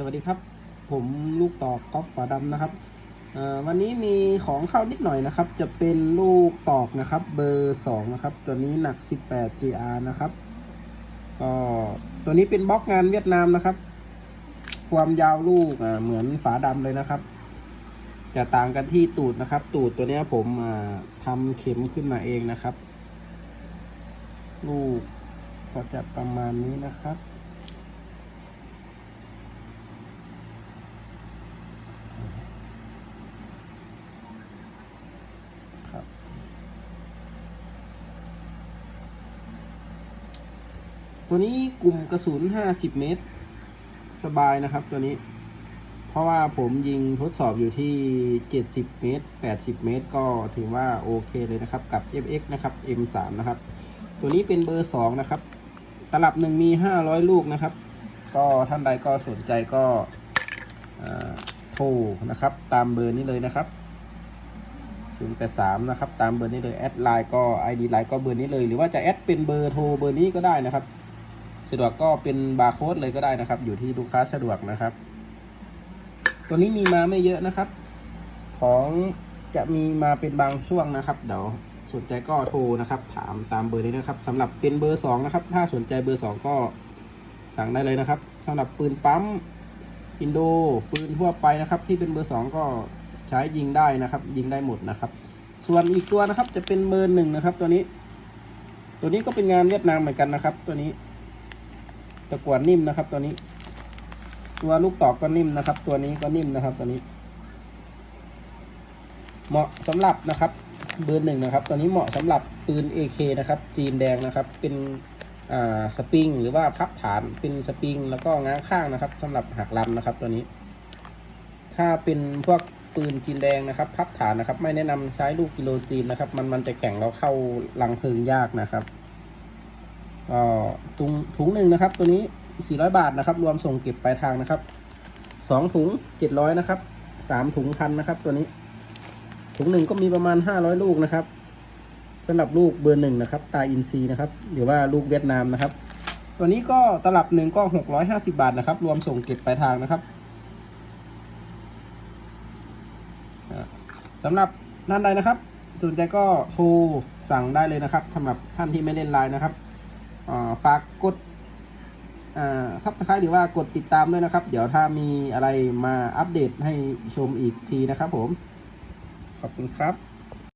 สวัสดีครับ ผมลูกตอกก๊อฟฝาดำนะครับวันนี้มีของเข้านิดหน่อยนะครับ จะเป็นลูกตอกนะครับ เบอร์2นะครับ ตัวนี้หนัก 18 GR นะครับก็ตัวนี้เป็นบล็อกงานเวียดนามนะครับ ความยาวลูกเหมือนฝาดำเลยนะครับ จะต่างกันที่ตูดนะครับ ตูดตัวนี้ผมทำเข็มขึ้นมาเองนะครับ ลูกก็จะประมาณนี้นะครับ ตัวนี้กลุ่มกระสุน 50 เมตร สบายนะครับตัวนี้ เพราะว่าผมยิงทดสอบอยู่ที่ 70 เมตร 80 เมตร ก็ถือว่าโอเคเลยนะครับ กับ FX นะครับ M3 นะครับ ตัวนี้เป็นเบอร์ 2 นะครับ ตลับหนึ่งมี 500 ลูกนะครับ ก็ท่านใดก็สนใจก็โทรนะครับ ตามเบอร์นี้เลยนะครับ083นะครับ ตามเบอร์นี้เลย แอดไลน์ก็ ID ไลน์ก็เบอร์นี้เลย หรือว่าจะแอดเป็นเบอร์โทรเบอร์นี้ก็ได้นะครับ สะดวกก็เป็นบาร์โค้ดเลยก็ได้นะครับ อยู่ที่ลูกค้าสะดวกนะครับ ตัวนี้มีมาไม่เยอะนะครับ ของจะมีมาเป็นบางช่วงนะครับ เดี๋ยวสนใจก็โทรนะครับ ถามตามเบอร์นี้นะครับสำหรับเป็นเบอร์สองนะครับ ถ้าสนใจเบอร์สองก็สั่งได้เลยนะครับสำหรับปืนปั๊มอินโดปืนทั่วไปนะครับ ที่เป็นเบอร์สองก็ใช้ยิงได้นะครับ ยิงได้หมดนะครับ ส่วนอีกตัวนะครับจะเป็นเบอร์หนึ่งนะครับ ตัวนี้ ตัวนี้ก็เป็นงานเวียดนามเหมือนกันนะครับ ตัวนี้ ตะกวดนิ่มนะครับ ตัวนี้ ตัวลูกตอกก็นิ่มนะครับ ตัวนี้ก็นิ่มนะครับ ตัวนี้ เหมาะสำหรับนะครับ เบอร์หนึ่งนะครับ ตัวนี้เหมาะสำหรับปืน AK นะครับ จีนแดงนะครับ เป็นอ่าสปริงหรือว่าพับฐานเป็นสปริง แล้วก็ง้างข้างนะครับสำหรับหักลำนะครับ ตัวนี้ ถ้าเป็นพวกปืนจีนแดงนะครับพับฐานนะครับ ไม่แนะนำใช้ลูกกิโลจีนนะครับ มันมันจะแข็งแล้วเข้าลังเพลิงยากนะครับ ถุงถุงหนึ่งนะครับ ตัวนี้ 400 บาทนะครับ รวมส่งเก็บปลายทางนะครับสองถุง 700 นะครับสามถุงพันนะครับ ตัวนี้ ถุงหนึ่งก็มีประมาณ 500 ลูกนะครับสำหรับลูกเบอร์หนึ่งนะครับ ตาอินซีนะครับ หรือว่าลูกเวียดนามนะครับ ตัวนี้ก็ตลับหนึ่งก็ 650 บาทนะครับ รวมส่งเก็บปลายทางนะครับอ่าสำหรับท่านใดนะครับสนใจก็โทรสั่งได้เลยนะครับสำหรับท่านที่ไม่เล่นไลน์นะครับ ฝากกดซับสไครต์หรือว่ากดติดตามด้วยนะครับ เดี๋ยวถ้ามีอะไรมาอัปเดตให้ชมอีกทีนะครับผม ขอบคุณครับ